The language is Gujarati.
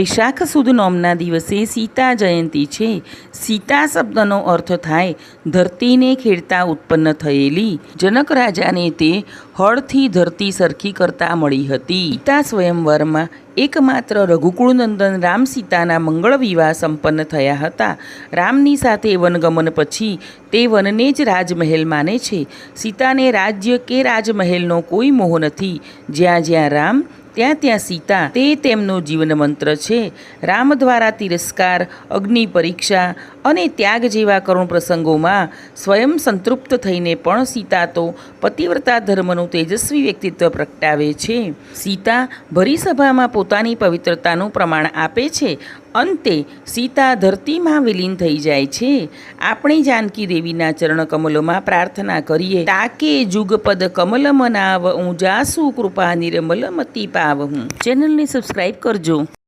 વૈશાખ સુદ નોમના દિવસે સીતા જયંતી છે. સીતા શબ્દનો અર્થ થાય, ધરતીને ખેડતા ઉત્પન્ન થયેલી. જનક રાજાને તે હળથી ધરતી સરખી કરતા મળી હતી. સીતા સ્વયંવરમાં એકમાત્ર રઘુકુળનંદન રામ સીતાના મંગળ વિવાહ સંપન્ન થયા હતા. રામની સાથે વનગમન પછી તે વનને જ રાજમહેલ માને છે. સીતાને રાજ્ય કે રાજમહેલનો કોઈ મોહ નથી. જ્યાં જ્યાં રામ ત્યાં ત્યાં સીતા તે તેમનો જીવન મંત્ર છે. રામ દ્વારા તિરસ્કાર અગ્નિ પરીક્ષા અને ત્યાગ જેવા કરુણ પ્રસંગોમાં સ્વયં સંતૃપ્ત થઈને પણ સીતા તો પતિવ્રતા ધર્મનું તેજસ્વી વ્યક્તિત્વ પ્રગટાવે છે. સીતા ભરી સભામાં પોતાની પવિત્રતાનું પ્રમાણ આપે છે. અંતે સીતા ધરતીમાં વિલીન થઈ જાય છે. આપણે જાનકી દેવીના ચરણ કમલોમાં પ્રાર્થના કરીએ. તાકે જુગપદ કમલ મનાવ હું જાસુ કૃપા નિર્મલ મતી પાવ હું ચેનલને સબસ્ક્રાઈબ કરજો.